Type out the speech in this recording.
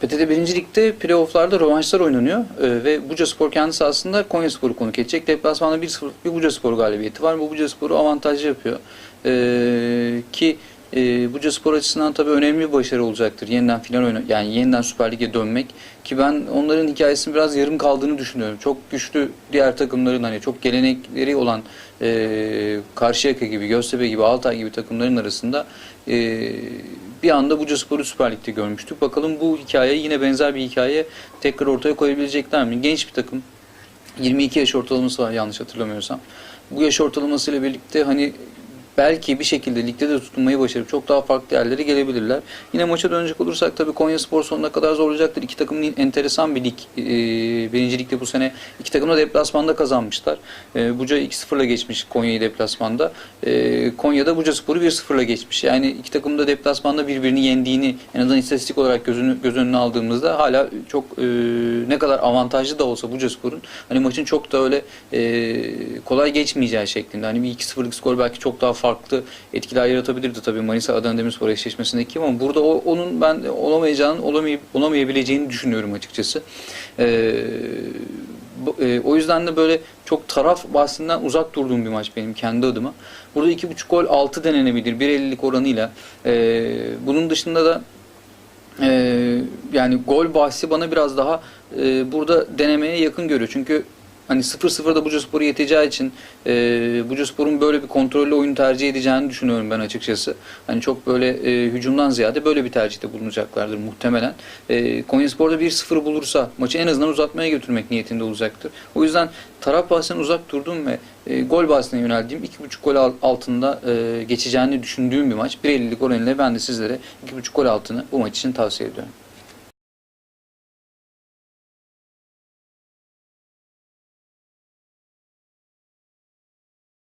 PTT 1. Lig'de playofflarda rövanşlar oynanıyor Ee, ve Buca Spor kendisi aslında Konya Spor'u konuk edecek. Deplasmanda 1-0 bir Buca Spor galibiyeti var. Bu Buca Spor'u avantajlı yapıyor. Ee, ki e, Buca Spor açısından tabii önemli bir başarı olacaktır. Yeniden final oyna yani yeniden Süper Lig'e dönmek ki ben onların hikayesinin biraz yarım kaldığını düşünüyorum. Çok güçlü diğer takımların hani çok gelenekleri olan e, Karşıyaka gibi, Göztepe gibi, Altay gibi takımların arasında e, bir anda Buca Spor'u Süper Lig'de görmüştük. Bakalım bu hikaye yine benzer bir hikaye tekrar ortaya koyabilecekler mi? Genç bir takım. 22 yaş ortalaması var yanlış hatırlamıyorsam. Bu yaş ortalamasıyla birlikte hani belki bir şekilde ligde de tutunmayı başarıp çok daha farklı yerlere gelebilirler. Yine maça dönecek olursak tabii Konya Spor sonuna kadar zorlayacaktır. İki takımın enteresan bir lig. Ee, birinci ligde bu sene iki takım da deplasmanda kazanmışlar. Ee, Buca 2-0'la geçmiş Konya'yı deplasmanda. Ee, Konya'da Buca Spor'u 1-0'la geçmiş. Yani iki takım da deplasmanda birbirini yendiğini en azından istatistik olarak gözünü, göz önüne aldığımızda hala çok e, ne kadar avantajlı da olsa Buca Spor'un hani maçın çok da öyle e, kolay geçmeyeceği şeklinde. Hani bir 2-0'lık skor belki çok daha farklı etkiler yaratabilirdi tabii Manisa Adana Demirspor eşleşmesindeki ama burada o, onun ben olamayacağını, olamay olamayabileceğini düşünüyorum açıkçası. Ee, e, o yüzden de böyle çok taraf bahsinden uzak durduğum bir maç benim kendi adıma. Burada 2.5 gol 6 denenebilir 1.50'lik oranıyla. Ee, bunun dışında da ee, yani gol bahsi bana biraz daha e, burada denemeye yakın görüyor. Çünkü hani 0-0'da Bucaspor'u yeteceği için e, Bucaspor'un böyle bir kontrollü oyun tercih edeceğini düşünüyorum ben açıkçası. Hani çok böyle e, hücumdan ziyade böyle bir tercihte bulunacaklardır muhtemelen. E, Konyaspor'da 1-0 bulursa maçı en azından uzatmaya götürmek niyetinde olacaktır. O yüzden taraf bahsinden uzak durdum ve e, gol bahsine yöneldiğim 2.5 gol al- altında e, geçeceğini düşündüğüm bir maç. 1.50'lik oranıyla ben de sizlere 2.5 gol altını bu maç için tavsiye ediyorum.